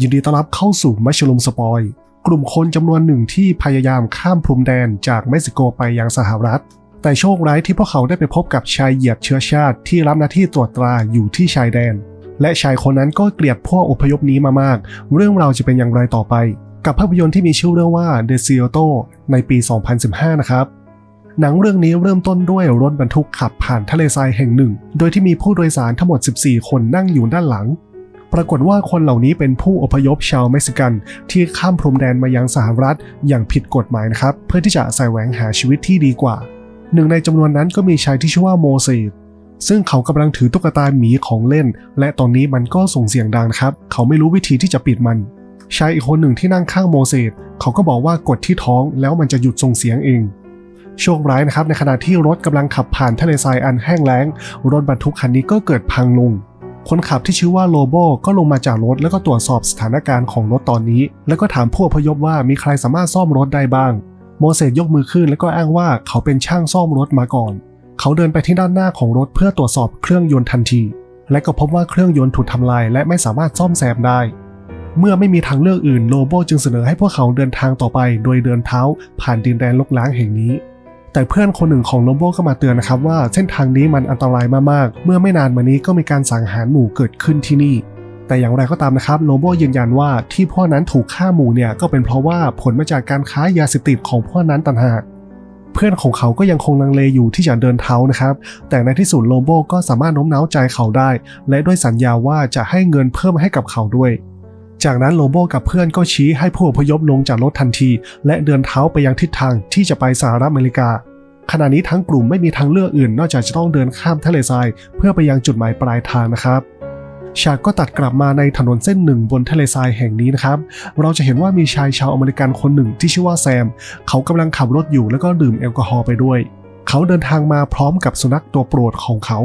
ยินดีต้อนรับเข้าสู่มัชลุมสปอย กลุ่มคนจำนวนหนึ่งที่พยายามข้ามพรมแดนจากเม็กซิโกไปยังสหรัฐ แต่โชคร้ายที่พวกเขาได้ไปพบกับชายเหยียดเชื้อชาติที่รับหน้าที่ตรวจตราอยู่ที่ชายแดน และชายคนนั้นก็เกลียดพวกอพยพนี้มามาก เรื่องราวจะเป็นอย่างไรต่อไป กับภาพยนตร์ที่มีชื่อเรื่องว่า The s e a t o ในปี 2015 นะครับหนังเรื่องนี้เริ่มต้นด้วยรถบรรทุกขับผ่านทะเลทรายแห่งหนึ่ง โดยที่มีผู้โดยสารทั้งหมด 14 คนนั่งอยู่ด้านหลัง ปรากฏว่าคนเหล่านี้เป็นผู้อพยพชาวเม็กซิกัน ที่ข้ามพรมแดนมายังสหรัฐอย่างผิดกฎหมายนะครับ เพื่อที่จะใส่แหวงหาชีวิตที่ดีกว่า หนึ่งในจำนวนนั้นก็มีชายที่ชื่อว่าโมเสสซึ่งเขากำลังถือตุ๊กตาหมีของเล่น และตอนนี้มันก็ส่งเสียงดังนะครับ เขาไม่รู้วิธีที่จะปิดมันชายอีกคนหนึ่งที่นั่งข้างโมเสสเขาก็บอกว่ากดที่ท้องแล้วมันจะหยุดส่งเสียงเองโชคร้ายนะครับในขณะที่รถกำลังขับผ่านทะเลทรายอันแห้งแล้ง รถบรรทุกคันนี้ก็เกิดพังลง คนขับที่ชื่อว่าโลโบก็ลงมาจากรถแล้วก็ตรวจสอบสถานการณ์ของรถตอนนี้ แล้วก็ถามผู้อพยพว่ามีใครสามารถซ่อมรถได้บ้าง โมเสสยกมือขึ้นแล้วก็อ้างว่าเขาเป็นช่างซ่อมรถมาก่อน เขาเดินไปที่ด้านหน้าของรถเพื่อตรวจสอบเครื่องยนต์ทันที และก็พบว่าเครื่องยนต์ถูกทำลายและไม่สามารถซ่อมแซมได้ เมื่อไม่มีทางเลือกอื่นโลโบจึงเสนอให้พวกเขาเดินทางต่อไป โดยเดินเท้าผ่านดินแดนลกล้างแห่งนี้ แต่เพื่อนคนหนึ่งของโลโบก็มาเตือนนะครับว่าเส้นทางนี้มันอันตรายมากๆ เมื่อไม่นานมานี้ก็มีการสังหารหมู่เกิดขึ้นที่นี่ แต่อย่างไรก็ตามนะครับโลโบยืนยันว่าที่พวกนั้นถูกฆ่าหมู่เนี่ยก็เป็นเพราะว่าผลมาจากการค้ายาเสพติดของพวกนั้นต่างหากเพื่อนของเขาก็ยังคงลังเลอยู่ที่จะเดินเท้านะครับ แต่ในที่สุดโลโบก็สามารถโน้มน้าวใจเขาได้ และด้วยสัญญาว่าจะให้เงินเพิ่มให้กับเขาด้วย จากนั้นโลโบกับเพื่อนก็ชี้ให้ผู้อพยพลงจากรถทันที และเดินเท้าไปยังทิศทางที่จะไปสหรัฐอเมริกา ขณะนี้ทั้งกลุ่มไม่มีทางเลือกอื่น นอกจากจะต้องเดินข้ามทะเลทรายเพื่อไปยังจุดหมายปลายทางนะครับฉากก็ตัดกลับมาในถนนเส้นหนึ่งบนทะเลทรายแห่งนี้นะครับ เราจะเห็นว่ามีชายชาวอเมริกันคนหนึ่งที่ชื่อว่าแซม เขากำลังขับรถอยู่แล้วก็ดื่มแอลกอฮอล์ไปด้วย เขาเดินทางมาพร้อมกับสุนัขตัวโปรดของเขา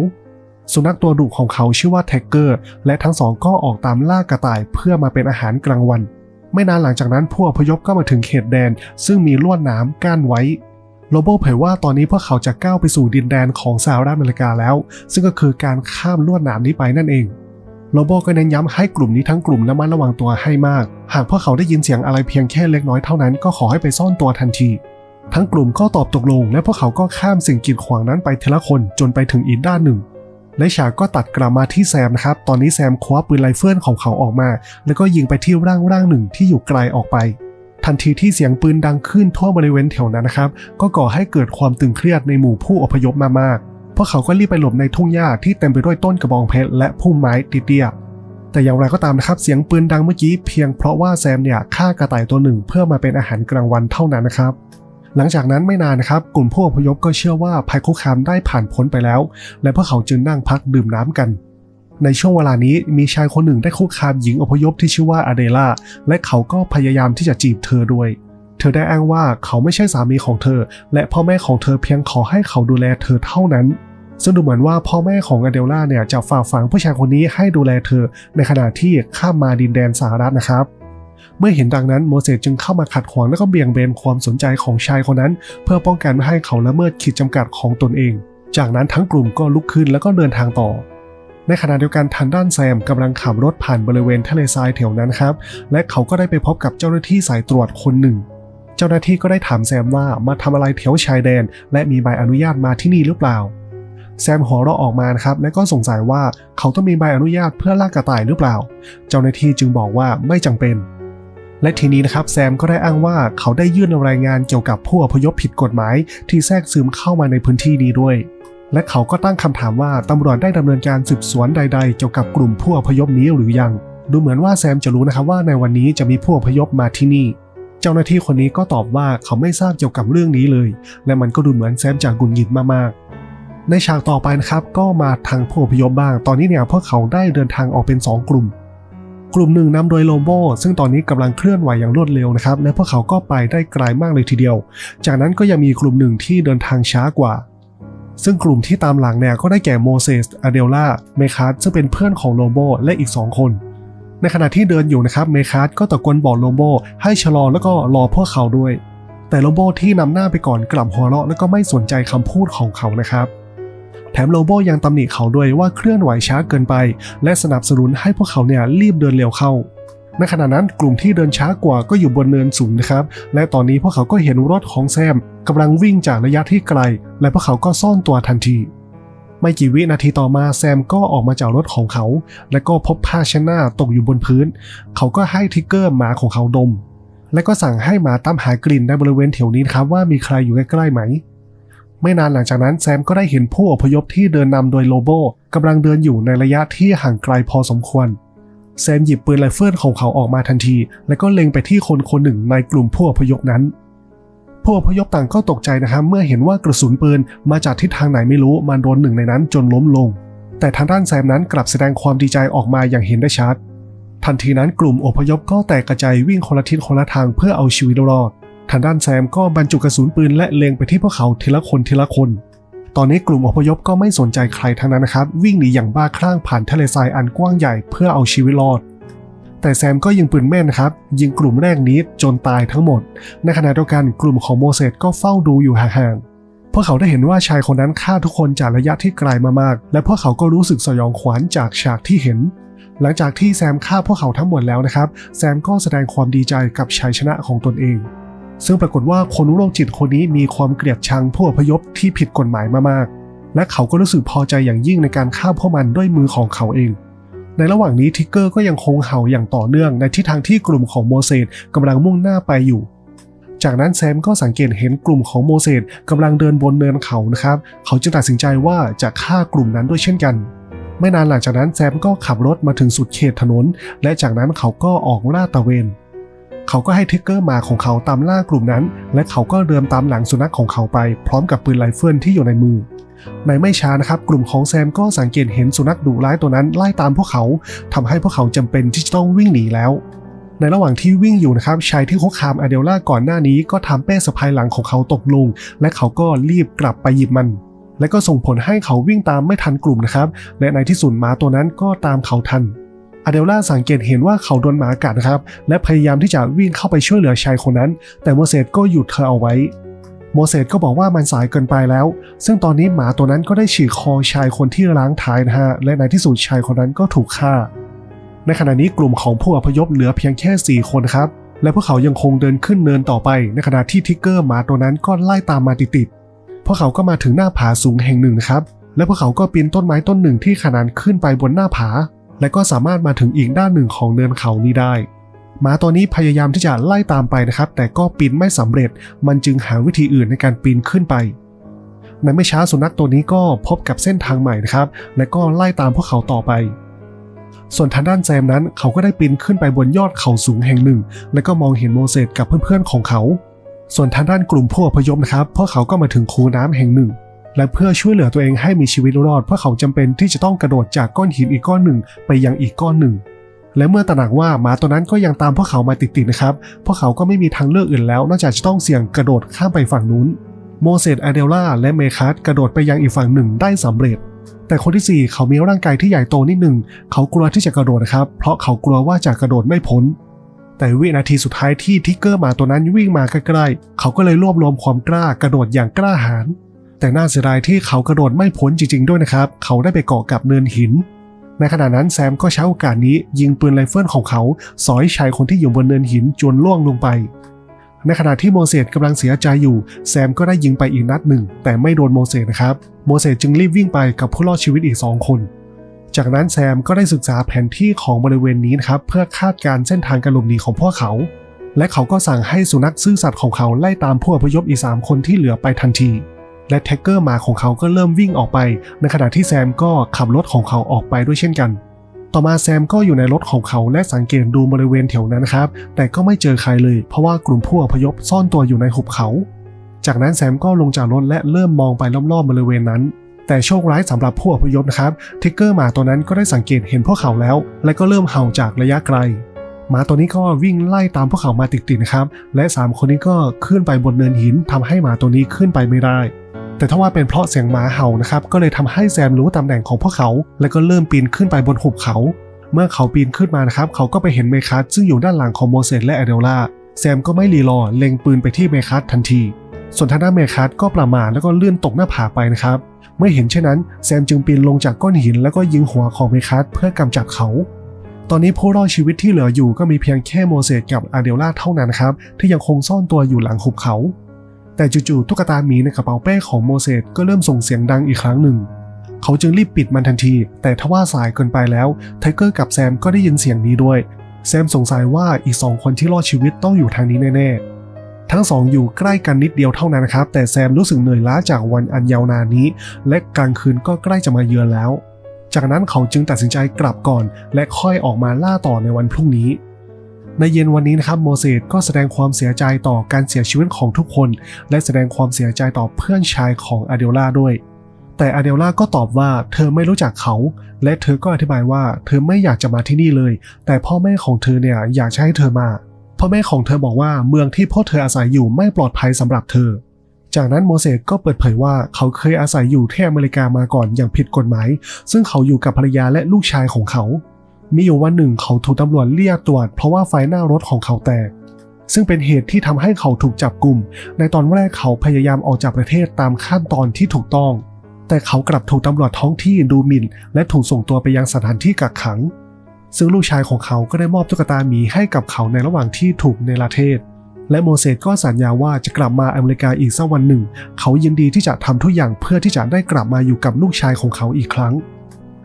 สุนัขตัวดุของเขาชื่อว่าแท็กเกอร์ และทั้งสองก็ออกตามล่ากระต่ายเพื่อมาเป็นอาหารกลางวัน ไม่นานหลังจากนั้นผู้อพยพก็มาถึงเขตแดน ซึ่งมีลวดน้ำกั้นไว้โลโบเผยว่าตอนนี้พวกเขาจะก้าวไปสู่ดินแดนของสหรัฐอเมริกาแล้ว ซึ่งก็คือการข้ามลวดหนามนี้ไปนั่นเองโลโบก็เน้นย้ำให้กลุ่มนี้ทั้งกลุ่มระมัดระวังตัวให้มาก หากพวกเขาได้ยินเสียงอะไรเพียงแค่เล็กน้อยเท่านั้นก็ขอให้ไปซ่อนตัวทันที ทั้งกลุ่มก็ตอบตกลง และพวกเขาก็ข้ามสิ่งกีดขวางนั้นไปทีละคนจนไปถึงอีกด้านหนึ่ง และฉากก็ตัดกลับมาที่แซมนะครับ ตอนนี้แซมคว้าปืนไรเฟิลของเขาออกมา แล้วก็ยิงไปที่ร่างร่างหนึ่งที่อยู่ไกลออกไป ทันทีที่เสียงปืนดังขึ้นทั่วบริเวณแถวนั้นนะครับ ก็ก่อให้เกิดความตึงเครียดในหมู่ผู้อพยพมามากพวกเขาก็รีบไปหลบในทุ่งหญ้าที่เต็มไปด้วยต้นกระบองเพชรและพุ่มไม้เตี้ยๆแต่อย่างไรก็ตามนะครับ เสียงปืนดังเมื่อกี้เพียงเพราะว่าแซมเนี่ยฆ่ากระต่ายตัวหนึ่งเพื่อมาเป็นอาหารกลางวันเท่านั้นนะครับ หลังจากนั้นไม่นานนะครับ กลุ่มผู้อพยพก็เชื่อว่าภัยคุกคามได้ผ่านพ้นไปแล้ว และพวกเขาจึงนั่งพักดื่มน้ำกัน ในช่วงเวลานี้มีชายคนหนึ่งได้คุกคามหญิงอพยพที่ชื่อว่าอเดล่าและเขาก็พยายามที่จะจีบเธอด้วย เธอได้อ้างว่าเขาไม่ใช่สามีของเธอ และพ่อแม่ของเธอเพียงขอให้เขาดูแลเธอเท่านั้นซึ่งดูเหมือนว่าพ่อแม่ของอเดล่าเนี่ยจะฝากฝังผู้ชายคนนี้ให้ดูแลเธอ ในขณะที่ข้ามมาดินแดนสหรัฐนะครับ เมื่อเห็นดังนั้นโมเสสจึงเข้ามาขัดขวางและก็เบี่ยงเบนความสนใจของชายคนนั้น เพื่อป้องกันไม่ให้เขาละเมิดขีดจำกัดของตนเอง จากนั้นทั้งกลุ่มก็ลุกขึ้นแล้วก็เดินทางต่อ ในขณะเดียวกันทางด้านแซมกำลังขับรถผ่านบริเวณทะเลทรายแถวนั้นครับ และเขาก็ได้ไปพบกับเจ้าหน้าที่สายตรวจคนหนึ่ง เจ้าหน้าที่ก็ได้ถามแซมว่ามาทำอะไรแถวชายแดน และมีใบอนุญาตมาที่นี่หรือเปล่าแซมหัวเราะออกมาครับและก็สงสัยว่าเขาต้องมีใบอนุญาตเพื่อล่ากระต่ายหรือเปล่า เจ้าหน้าที่จึงบอกว่าไม่จำเป็น และทีนี้นะครับแซมก็ได้อ้างว่าเขาได้ยื่นรายงานเกี่ยวกับผู้อพยพผิดกฎหมาย ที่แทรกซึมเข้ามาในพื้นที่นี้ด้วย และเขาก็ตั้งคำถามว่าตำรวจได้ดำเนินการสืบสวนใด ๆ เกี่ยวกับกลุ่มผู้อพยพนี้หรือยัง ดูเหมือนว่าแซมจะรู้นะครับว่าในวันนี้จะมีผู้อพยพมาที่นี่ เจ้าหน้าที่คนนี้ก็ตอบว่าเขาไม่ทราบเกี่ยวกับเรื่องนี้เลย และมันก็ดูเหมือนแซมจะหงุนหงิดมากๆในฉากต่อไปนะครับก็มาทางผู้อพยพบ้าง ตอนนี้เนี่ยพวกเขาได้เดินทางออกเป็น 2 กลุ่ม กลุ่มหนึ่งนำโดยโลโบซึ่งตอนนี้กำลังเคลื่อนไหวอย่างรวดเร็วนะครับ และพวกเขาก็ไปได้ไกลมากเลยทีเดียว จากนั้นก็ยังมีกลุ่มหนึ่งที่เดินทางช้ากว่า ซึ่งกลุ่มที่ตามหลังเนี่ยก็ได้แก่โมเสสอเดลล่าเมคาร์ซึ่งเป็นเพื่อนของโลโบและอีก 2 คน ในขณะที่เดินอยู่นะครับเมคาร์ก็ตะโกนบอกโลโบให้ชะลอแล้วก็รอพวกเขาด้วย แต่โลโบที่นำหน้าไปก่อนกลับหัวเราะแล้วก็ไม่สนใจคำพูดของเขานะครับ แถมโลโบยังตำหนิเขาด้วยว่าเคลื่อนไหวช้าเกินไป และสนับสนุนให้พวกเขาเนี่ยรีบเดินเร็วเข้าในขณะนั้นกลุ่มที่เดินช้ากว่าก็อยู่บนเนินสูงนะครับ และตอนนี้พวกเขาก็เห็นรถของแซมกำลังวิ่งจากระยะที่ไกล และพวกเขาก็ซ่อนตัวทันที ไม่กี่วินาทีต่อมาแซมก็ออกมาจากรถของเขา และก็พบผ้าเช็ดหน้าตกอยู่บนพื้น เขาก็ให้ทิกเกอร์หมาของเขาดม และก็สั่งให้หมาตามหากลิ่นในบริเวณแถวนี้นครับว่ามีใครอยู่ใกล้ๆไหม ไม่นานหลังจากนั้นแซมก็ได้เห็นผู้อพยพที่เดินนำโดยโลโบกำลังเดินอยู่ในระยะที่ห่างไกลพอสมควร แซมหยิบปืนไรเฟิลของเขาออกมาทันที แล้วก็เล็งไปที่คนคนหนึ่งในกลุ่มผู้อพยพนั้น ผู้อพยพต่างก็ตกใจนะครับเมื่อเห็นว่ากระสุนปืนมาจากทิศทางไหนไม่รู้มาโดนหนึ่งในนั้นจนล้มลง แต่ทางด้านแซมนั้นกลับแสดงความดีใจออกมาอย่างเห็นได้ชัดทันทีนั้นกลุ่มอพยพก็แตกกระจายวิ่งคนละทิศคนละทางเพื่อเอาชีวิตรอด ทางด้านแซมก็บรรจุกระสุนปืนและเล็งไปที่พวกเขาทีละคนทีละคน ตอนนี้กลุ่มอพยพก็ไม่สนใจใครทั้งนั้นนะครับ วิ่งหนีอย่างบ้าคลั่งผ่านทะเลทรายอันกว้างใหญ่เพื่อเอาชีวิตรอด แต่แซมก็ยิงปืนแม่นครับ ยิงกลุ่มแรกนี้จนตายทั้งหมด ในขณะเดียวกันกลุ่มของโมเสสก็เฝ้าดูอยู่ห่างๆพวกเขาได้เห็นว่าชายคนนั้นฆ่าทุกคนจากระยะที่ไกลมากๆและพวกเขาก็รู้สึกสยองขวัญจากฉากที่เห็นหลังจากที่แซมฆ่าพวกเขาทั้งหมดแล้วนะครับ แซมก็แสดงความดีใจกับชัยชนะของตนเอง ซึ่งปรากฏว่าคนโรคจิตคนนี้มีความเกลียดชังผู้อพยพที่ผิดกฎหมายมากๆและเขาก็รู้สึกพอใจอย่างยิ่งในการฆ่าพวกมันด้วยมือของเขาเอง ในระหว่างนี้ทิกเกอร์ก็ยังคงเห่าอย่างต่อเนื่องในทิศทางที่กลุ่มของโมเสสกำลังมุ่งหน้าไปอยู่จากนั้นแซมก็สังเกตเห็นกลุ่มของโมเสสกำลังเดินบนเนินเขานะครับ เขาจึงตัดสินใจว่าจะฆ่ากลุ่มนั้นด้วยเช่นกัน ไม่นานหลังจากนั้นแซมก็ขับรถมาถึงสุดเขตถนน และจากนั้นเขาก็ออกล่าตะเวน เขาก็ให้ทิกเกอร์มาของเขาตามล่ากลุ่มนั้น และเขาก็เดินตามหลังสุนัขของเขาไป พร้อมกับปืนไรเฟิลที่อยู่ในมือ ในไม่ช้านะครับกลุ่มของแซมก็สังเกตเห็นสุนัขดุร้ายตัวนั้นไล่ตามพวกเขาทำให้พวกเขาจำเป็นที่จะต้องวิ่งหนีแล้วในระหว่างที่วิ่งอยู่นะครับชายที่คุกคามอเดลล่าก่อนหน้านี้ก็ทำเป้สะพายหลังของเขาตกลง และเขาก็รีบกลับไปหยิบมัน และก็ส่งผลให้เขาวิ่งตามไม่ทันกลุ่มนะครับ และในที่สุดหมาตัวนั้นก็ตามเขาทัน อเดลล่าสังเกตเห็นว่าเขาโดนหมากัดนะครับ และพยายามที่จะวิ่งเข้าไปช่วยเหลือชายคนนั้น แต่โมเสสก็หยุดเธอเอาไว้ โมเสสก็บอกว่ามันสายเกินไปแล้ว ซึ่งตอนนี้หมาตัวนั้นก็ได้ฉีกคอชายคนที่ล้างท้ายนะฮะ และในที่สุดชายคนนั้นก็ถูกฆ่า ในขณะนี้กลุ่มของผู้อพยพเหลือเพียงแค่ 4 คนครับ และพวกเขายังคงเดินขึ้นเนินต่อไป ในขณะที่ทิกเกอร์หมาตัวนั้นก็ไล่ตามมาติดๆ พวกเขาก็มาถึงหน้าผาสูงแห่งหนึ่งนะครับ และพวกเขาก็ปีนต้นไม้ต้นหนึ่งที่ขนานขึ้นไปบนหน้าผา และก็สามารถมาถึงอีกด้านหนึ่งของเนินเขานี้ได้หมาตัวนี้พยายามที่จะไล่ตามไปนะครับ แต่ก็ปีนไม่สำเร็จ มันจึงหาวิธีอื่นในการปีนขึ้นไป ในไม่ช้าสุนัขตัวนี้ก็พบกับเส้นทางใหม่นะครับ และก็ไล่ตามพวกเขาต่อไป ส่วนทางด้านแซมนั้นเขาก็ได้ปีนขึ้นไปบนยอดเขาสูงแห่งหนึ่ง และก็มองเห็นโมเสสกับเพื่อนๆของเขา ส่วนทางด้านกลุ่มผู้อพยพนะครับพวกเขาก็มาถึงคูน้ำแห่งหนึ่ง และเพื่อช่วยเหลือตัวเองให้มีชีวิตรอดเพวกเขาจำเป็นที่จะต้องกระโดดจากก้อนหินอีกก้อนหนึ่งไปยังอีกก้อนหนึ่ง และเมื่อตระหนักว่าหมาตัวนั้นก็ยังตามพวกเขามาติดๆนะครับ พวกเขาก็ไม่มีทางเลือกอื่นแล้ว นอกจากจะต้องเสี่ยงกระโดดข้ามไปฝั่งนู้น โมเสสอเดลล่าและเมคัสกระโดดไปยังอีกฝั่งหนึ่งได้สำเร็จ แต่คนที่ 4 เขามีร่างกายที่ใหญ่โตนิดหนึ่งเขากลัวที่จะกระโดดนะครับ เพราะเขากลัวว่าจะกระโดดไม่พ้นแต่วินาทีสุดท้ายที่ทิกเกอร์หมาตัวนั้นวิ่งมาใกล้ๆ เขาก็เลยรวบรวมความกล้ากระโดดอย่างกล้าหาญ แต่น่าเสียดายที่เขากระโดดไม่พ้นจริง ๆ ด้วยนะครับ เขาได้ไปเกาะกับเนินหิน ในขณะนั้นแซมก็ใช้โอกาสนี้ยิงปืนไรเฟิลของเขาสอยชายคนที่อยู่บนเนินหินจนล่วงลงไป ในขณะที่โมเสสกำลังเสียใจอยู่ แซมก็ได้ยิงไปอีกนัดหนึ่ง แต่ไม่โดนโมเสสนะครับ โมเสสจึงรีบวิ่งไปกับผู้รอดชีวิตอีก2คนจากนั้นแซมก็ได้ศึกษาแผนที่ของบริเวณนี้นะครับเพื่อคาดการเส้นทางการหลบหนีของพวกเขา และเขาก็สั่งให้สุนัขซื่อสัตย์ของเขาไล่ตามผู้อพยพอีก3คนที่เหลือไปทันที และแท็กเกอร์หมาของเขาก็เริ่มวิ่งออกไป ในขณะที่แซมก็ขับรถของเขาออกไปด้วยเช่นกัน ต่อมาแซมก็อยู่ในรถของเขาและสังเกตดูบริเวณแถวนั้นครับ แต่ก็ไม่เจอใครเลย เพราะว่ากลุ่มผู้อพยพซ่อนตัวอยู่ในหุบเขา จากนั้นแซมก็ลงจากรถและเริ่มมองไปรอบๆบริเวณนั้น แต่โชคร้ายสำหรับผู้อพยพนะครับทิกเกอร์หมาตัวนั้นก็ได้สังเกตเห็นพวกเขาแล้ว และก็เริ่มเห่าจากระยะไกลหมาตัวนี้ก็วิ่งไล่ตามพวกเขามาติดๆนะครับ และ 3 คนนี้ก็ขึ้นไปบนเนินหินทำให้หมาตัวนี้ขึ้นไปไม่ได้ แต่ถ้าว่าเป็นเพราะเสียงหมาเห่านะครับก็เลยทำให้แซมรู้ตำแหน่งของพวกเขา และก็เริ่มปีนขึ้นไปบนหุบเขา เมื่อเขาปีนขึ้นมานะครับเขาก็ไปเห็นเมคัสซึ่งอยู่ด้านหลังของโมเสสและแอเดลล่าแซมก็ไม่รีรอเล็งปืนไปที่เมคัสทันที ส่วนทางด้านเมคัสก็ประมาทแล้วก็เลื่อนตกหน้าผาไปนะครับเมื่อเห็นเช่นนั้นแซมจึงปีนลงจากก้อนหิน แล้วก็ยิงหัวของเมคัสเพื่อกำจัดเขา ตอนนี้ผู้รอดชีวิตที่เหลืออยู่ก็มีเพียงแค่โมเสสกับอาเดลล่าเท่านั้นครับที่ยังคงซ่อนตัวอยู่หลังหุบเขา แต่จู่ๆตุ๊กตาหมีในกระเป๋าเป้ของโมเสสก็เริ่มส่งเสียงดังอีกครั้งหนึ่ง เขาจึงรีบปิดมันทันที แต่ทว่าสายเกินไปแล้วไทเกอร์กับแซมก็ได้ยินเสียงนี้ด้วย แซมสงสัยว่าอีกสองคนที่รอดชีวิตต้องอยู่ทางนี้แน่ๆ ทั้งสองอยู่ใกล้กันนิดเดียวเท่านั้นนะครับ แต่แซมรู้สึกเหนื่อยล้าจากวันอันยาวนานนี้ และกลางคืนก็ใกล้จะมาเยือนแล้ว จากนั้นเขาจึงตัดสินใจกลับก่อน และค่อยออกมาล่าต่อในวันพรุ่งนี้ ในเย็นวันนี้นะครับโมเสสก็แสดงความเสียใจต่อการเสียชีวิตของทุกคน และแสดงความเสียใจต่อเพื่อนชายของอเดลล่าด้วย แต่อเดลล่าก็ตอบว่าเธอไม่รู้จักเขา และเธอก็อธิบายว่าเธอไม่อยากจะมาที่นี่เลย แต่พ่อแม่ของเธอเนี่ยอยากให้เธอมาพ่อแม่ของเธอบอกว่าเมืองที่พ่อเธออาศัยอยู่ไม่ปลอดภัยสำหรับเธอ จากนั้นโมเสสก็เปิดเผยว่าเขาเคยอาศัยอยู่ที่อเมริกามาก่อนอย่างผิดกฎหมาย ซึ่งเขาอยู่กับภรรยาและลูกชายของเขา มีอยู่วันหนึ่งเขาถูกตำรวจเรียกตรวจเพราะว่าไฟหน้ารถของเขาแตก ซึ่งเป็นเหตุที่ทำให้เขาถูกจับกลุ่ม ในตอนแรกเขาพยายามออกจากประเทศตามขั้นตอนที่ถูกต้อง แต่เขากลับถูกตำรวจท้องที่ดูหมิ่น และถูกส่งตัวไปยังสถานที่กักขัง ซึ่งลูกชายของเขาก็ได้มอบตุ๊กตาหมีให้กับเขาในระหว่างที่ถูกในประเทศ และโมเสสก็สัญญาว่าจะกลับมาอเมริกาอีกสักวันหนึ่ง เขายินดีที่จะทำทุกอย่างเพื่อที่จะได้กลับมาอยู่กับลูกชายของเขาอีกครั้ง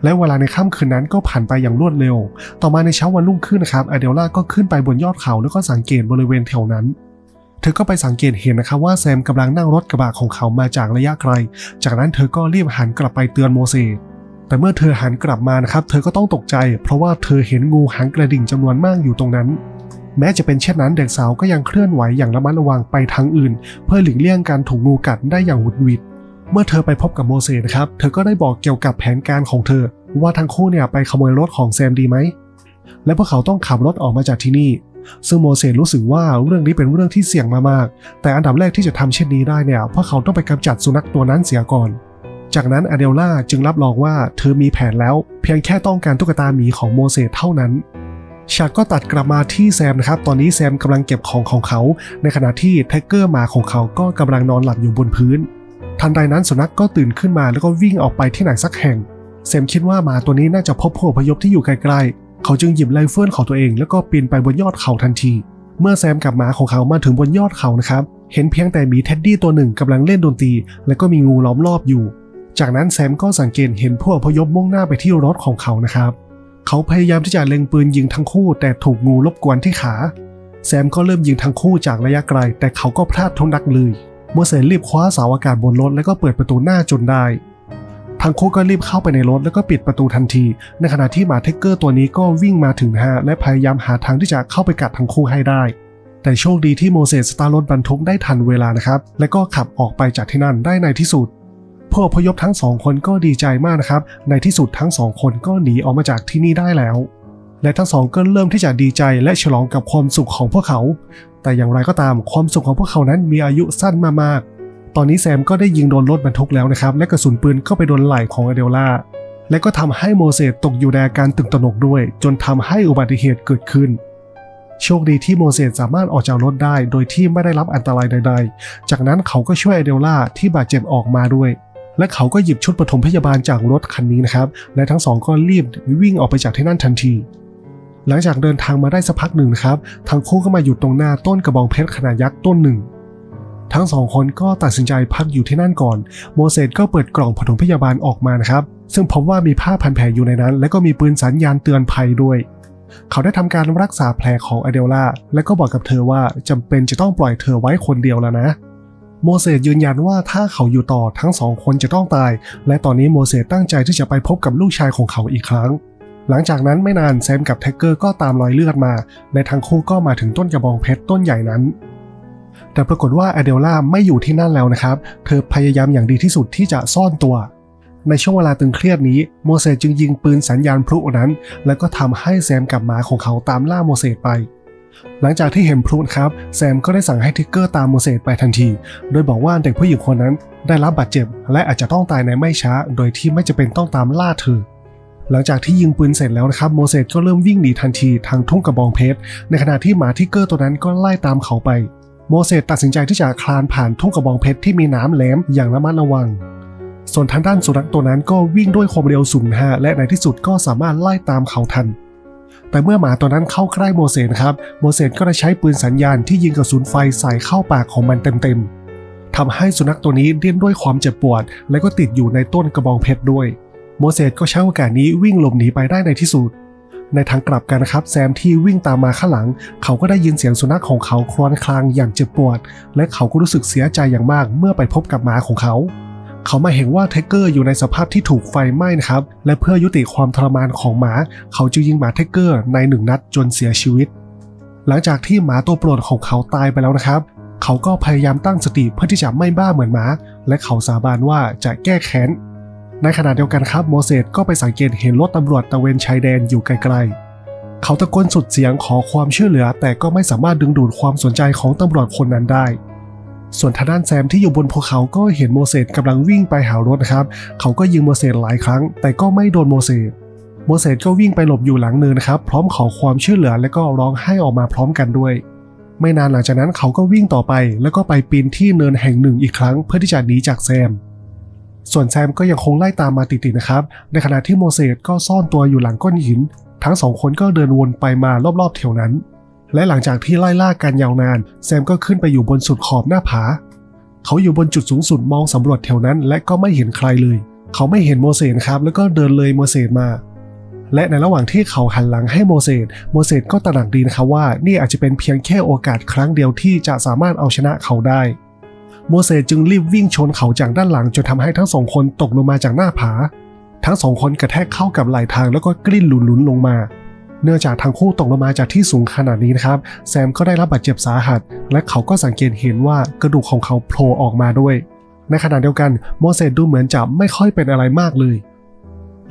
และเวลาในค่ำคืนนั้นก็ผ่านไปอย่างรวดเร็ว ต่อมาในเช้าวันรุ่งขึ้นนะครับอเดลล่าก็ขึ้นไปบนยอดเขาแล้วก็สังเกตบริเวณแถวนั้นเธอก็ไปสังเกตเห็นนะครับว่าแซมกำลังนั่งรถกระบะของเขามาจากระยะไกล จากนั้นเธอก็รีบหันกลับไปเตือนโมเสสแต่เมื่อเธอหันกลับมานะครับ เธอก็ต้องตกใจ เพราะว่าเธอเห็นงูหางกระดิ่งจำนวนมากอยู่ตรงนั้น แม้จะเป็นเช่นนั้นเด็กสาวก็ยังเคลื่อนไหวอย่างระมัดระวังไปทางอื่น เพื่อหลีกเลี่ยงการถูกงูกัดได้อย่างหวุดหวิด เมื่อเธอไปพบกับโมเสสนะครับ เธอก็ได้บอกเกี่ยวกับแผนการของเธอ ว่าทั้งคู่เนี่ยไปขโมยรถของแซมดีไหม และพวกเขาต้องขับรถออกมาจากที่นี่ ซึ่งโมเสสรู้สึกว่าเรื่องนี้เป็นเรื่องที่เสี่ยงมากๆ แต่อันดับแรกที่จะทำเช่นนี้ได้เนี่ยพราะเขาต้องไปกำจัดสุนัขตัวนั้นเสียก่อน จากนั้นอเดลล่าจึงรับรองว่าเธอมีแผนแล้ว เพียงแค่ต้องการตุ๊กตาหมีของโมเสสเท่านั้นฉากก็ตัดกลับมาที่แซมนะครับ ตอนนี้แซมกำลังเก็บของของเขา ในขณะที่แท็กเกอร์หมาของเขาก็กำลังนอนหลับอยู่บนพื้น ทันใดนั้นสุนัขกก็ตื่นขึ้นมาแล้วก็วิ่งออกไปที่ไหนสักแห่งแซมคิดว่าหมาตัวนี้น่าจะพบผู้พยพที่อยู่ไกลๆ เขาจึงหยิบไรเฟิลของตัวเอง แล้วก็ปีนไปบนยอดเขาทันที เมื่อแซมกับหมาของเขามาถึงบนยอดเขานะครับ เห็นเพียงแต่หมีเท็ดดี้ตัวหนึ่งกำลังเล่นดนตรี และก็มีงูล้อมรอบอยู่ จากนั้นแซมก็สังเกตเห็นผู้พยพมุ่งหน้าไปที่รถของเขานะครับ เขาพยายามที่จะเล็งปืนยิงทั้งคู่แต่ถูกงูรบกวนที่ขา แซมก็เริ่มยิงทั้งคู่จากระยะไกล แต่เขาก็พลาดทุกนัดเลย โมเสสรีบคว้าเสาอากาศบนรถแล้วก็เปิดประตูหน้าจนได้ทั้งคู่ก็รีบเข้าไปในรถแล้วก็ปิดประตูทันที ในขณะที่หมาเทกเกอร์ตัวนี้ก็วิ่งมาถึงฮะและพยายามหาทางที่จะเข้าไปกัดทั้งคู่ให้ได้ แต่โชคดีที่โมเสสสตาร์รถบรรทุกได้ทันเวลานะครับ และก็ขับออกไปจากที่นั่นได้ในที่สุดผู้อพยพทั้งสองคนก็ดีใจมากนะครับ ในที่สุดทั้งสองคนก็หนีออกมาจากที่นี่ได้แล้ว และทั้งสองก็เริ่มที่จะดีใจและฉลองกับความสุขของพวกเขา แต่อย่างไรก็ตามความสุขของพวกเขานั้นมีอายุสั้นมากๆ ตอนนี้แซมก็ได้ยิงโดนรถบรรทุกแล้วนะครับ และกระสุนปืนก็ไปโดนไหล่ของอเดลล่า และก็ทำให้โมเสสตกอยู่ในอาการตื่นตระหนกด้วย จนทำให้อุบัติเหตุเกิดขึ้น โชคดีที่โมเสสสามารถออกจากรถได้โดยที่ไม่ได้รับอันตรายใด ๆ จากนั้นเขาก็ช่วยอเดลล่าที่บาดเจ็บออกมาด้วย และเขาก็หยิบชุดปฐมพยาบาลจากรถคันนี้นะครับ และทั้งสองก็รีบวิ่งออกไปจากที่นั่นทันที หลังจากเดินทางมาได้สักพักหนึ่งนะครับ ทั้งคู่ก็มาหยุดตรงหน้าต้นกระบองเพชรขนาดยักษ์ต้นหนึ่ง ทั้งสองคนก็ตัดสินใจพักอยู่ที่นั่นก่อน โมเสสก็เปิดกล่องปฐมพยาบาลออกมานะครับ ซึ่งพบว่ามีผ้าพันแผลอยู่ในนั้น และก็มีปืนสัญญาณเตือนภัยด้วย เขาได้ทำการรักษาแผลของอเดลล่าและก็บอกกับเธอว่าจำเป็นจะต้องปล่อยเธอไว้คนเดียวแล้วนะโมเสสยืนยันว่าถ้าเขาอยู่ต่อทั้งสองคนจะต้องตาย และตอนนี้โมเสสตั้งใจที่จะไปพบกับลูกชายของเขาอีกครั้ง หลังจากนั้นไม่นานแซมกับแท็กเกอร์ก็ตามรอยเลือดมา และทั้งคู่ก็มาถึงต้นกระบองเพชรต้นใหญ่นั้น แต่ปรากฏว่าอเดลล่าไม่อยู่ที่นั่นแล้วนะครับ เธอพยายามอย่างดีที่สุดที่จะซ่อนตัว ในช่วงเวลาตึงเครียดนี้โมเสสจึงยิงปืนสัญญาณพลุนั้น แล้วก็ทำให้แซมกับหมาของเขาตามล่าโมเสสไป หลังจากที่เห็นพลุครับแซมก็ได้สั่งให้ทิกเกอร์ตามโมเสสไปทันที โดยบอกว่าเด็กผู้หญิงคนนั้นได้รับบาดเจ็บ และอาจจะต้องตายในไม่ช้า โดยที่ไม่จะเป็นต้องตามล่าเธอ หลังจากที่ยิงปืนเสร็จแล้วนะครับโมเสสก็เริ่มวิ่งหนีทันทีทางทุ่งกระบองเพชร ในขณะที่หมาทิกเกอร์ตัวนั้นก็ไล่ตามเขาไป โมเสสตัดสินใจที่จะคลานผ่านทุ่งกระบองเพชรที่มีน้ำแหลมอย่างระมัดระวัง ส่วนทางด้านสุนัขตัวนั้นก็วิ่งด้วยความเร็วสูงฮะและในที่สุดก็สามารถไล่ตามเขาทัน แต่เมื่อหมาตัวนั้นเข้าใกล้โมเสสครับโมเสสก็ได้ใช้ปืนสัญญาณที่ยิงกระสุนไฟใส่เข้าปากของมันเต็มๆทำให้สุนัขตัวนี้เดิ้นด้วยความเจ็บปวด และก็ติดอยู่ในต้นกระบองเพชรด้วย โมเสสก็ใช้โอกาสนี้วิ่งหลบหนีไปได้ในที่สุด ในทางกลับกันนะครับแซมที่วิ่งตามมาข้างหลัง เขาก็ได้ยินเสียงสุนัขของเขาครวญครางอย่างเจ็บปวด และเขาก็รู้สึกเสียใจอย่างมากเมื่อไปพบกับหมาของเขา เขามาเห็นว่าเทเกอร์อยู่ในสภาพที่ถูกไฟไหม้นะครับ และเพื่อยุติความทรมานของหมา เขาจึงยิงหมาเทเกอร์ในหนึ่งนัดจนเสียชีวิต หลังจากที่หมาตัวโปรดของเขาตายไปแล้วนะครับเขาก็พยายามตั้งสติเพื่อที่จะไม่บ้าเหมือนหมา และเขาสาบานว่าจะแก้แค้น ในขณะเดียวกันครับโมเสสก็ไปสังเกตเห็นรถตำรวจตะเวนชายแดนอยู่ไกลๆ เขาตะโกนสุดเสียงขอความช่วยเหลือ แต่ก็ไม่สามารถดึงดูดความสนใจของตำรวจคนนั้นได้ ส่วนทางด้านแซมที่อยู่บนภูเขาก็เห็นโมเสสกำลังวิ่งไปหารถนะครับ เขาก็ยิงโมเสสหลายครั้ง แต่ก็ไม่โดนโมเสสโมเสสก็วิ่งไปหลบอยู่หลังเนินนะครับ พร้อมขอความช่วยเหลือและก็ร้องไห้ออกมาพร้อมกันด้วย ไม่นานหลังจากนั้นเขาก็วิ่งต่อไป แล้วก็ไปปีนที่เนินแห่งหนึ่งอีกครั้ง เพื่อที่จะหนีจากแซม ส่วนแซมก็ยังคงไล่ตามมาติดๆนะครับ ในขณะที่โมเสสก็ซ่อนตัวอยู่หลังก้อนหิน ทั้งสองคนก็เดินวนไปมารอบๆแถวนั้น และหลังจากที่ไล่ล่ากันยาวนาน แซมก็ขึ้นไปอยู่บนสุดขอบหน้าผา เขาอยู่บนจุดสูงสุดมองสำรวจแถวนั้น และก็ไม่เห็นใครเลย เขาไม่เห็นโมเสสครับ แล้วก็เดินเลยโมเสสมา และในระหว่างที่เขาหันหลังให้โมเสส โมเสสก็ตระหนักดีนะครับว่า นี่อาจจะเป็นเพียงแค่โอกาสครั้งเดียวที่จะสามารถเอาชนะเขาได้ โมเสสจึงรีบวิ่งชนเขาจากด้านหลังจนทำให้ทั้งสองคนตกลงมาจากหน้าผา ทั้งสองคนกระแทกเข้ากับไหลทางแล้วก็กลิ้นหลุนๆลงมา เนื่องจากทั้งคู่ตกลงมาจากที่สูงขนาดนี้นะครับ แซมก็ได้รับบาดเจ็บสาหัส และเขาก็สังเกตเห็นว่ากระดูกของเขาโผล่ออกมาด้วย ในขณะเดียวกันโมเสสดูเหมือนจะไม่ค่อยเป็นอะไรมากเลย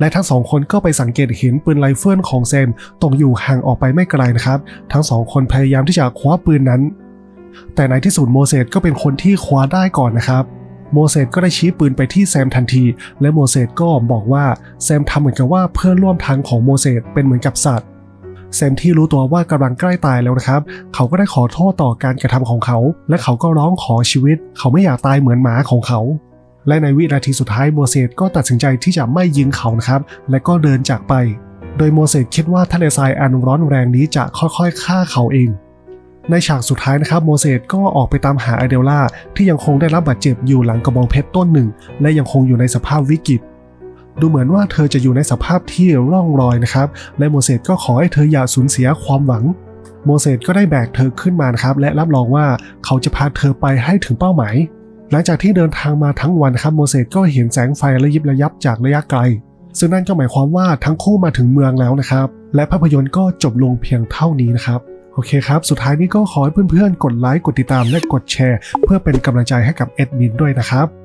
และทั้งสองคนก็ไปสังเกตเห็นปืนไรเฟิลของแซมตกอยู่ห่างออกไปไม่ไกลนะครับ ทั้งสองคนพยายามที่จะคว้าปืนนั้น แต่ในที่สุดโมเสสก็เป็นคนที่คว้าได้ก่อนนะครับโมเสสก็ได้ชี้ปืนไปที่แซมทันที และโมเสสก็บอกว่าแซมทำเหมือนกับว่าเพื่อนร่วมทางของโมเสสเป็นเหมือนกับสัตว์แซมที่รู้ตัวว่ากำลังใกล้ตายแล้วนะครับ เขาก็ได้ขอโทษต่อการกระทำของเขา และเขาก็ร้องขอชีวิต เขาไม่อยากตายเหมือนหมาของเขา และในวินาทีสุดท้ายโมเสสก็ตัดสินใจที่จะไม่ยิงเขานะครับ และก็เดินจากไป โดยโมเสสคิดว่าทะเลทรายอันร้อนแรงนี้จะค่อยๆฆ่าเขาเอง ในฉากสุดท้ายนะครับโมเสสก็ออกไปตามหาไอเดลล่าที่ยังคงได้รับบาดเจ็บอยู่หลังกระบองเพชรต้นหนึ่ง และยังคงอยู่ในสภาพวิกฤต ดูเหมือนว่าเธอจะอยู่ในสภาพที่ร่องรอยนะครับ และโมเสสก็ขอให้เธออย่าสูญเสียความหวัง โมเสสก็ได้แบกเธอขึ้นมานะครับและรับรองว่าเขาจะพาเธอไปให้ถึงเป้าหมาย หลังจากที่เดินทางมาทั้งวันครับโมเสสก็เห็นแสงไฟระยิบระยับจากระยะไกล ซึ่งนั่นก็หมายความว่าทั้งคู่มาถึงเมืองแล้วนะครับ และภาพยนตร์ก็จบลงเพียงเท่านี้นะครับ โอเคครับ สุดท้ายนี้ก็ขอให้เพื่อนๆ กดไลค์ กดติดตาม และกดแชร์ เพื่อเป็นกำลังใจให้กับเอ็ดมินด้วยนะครับ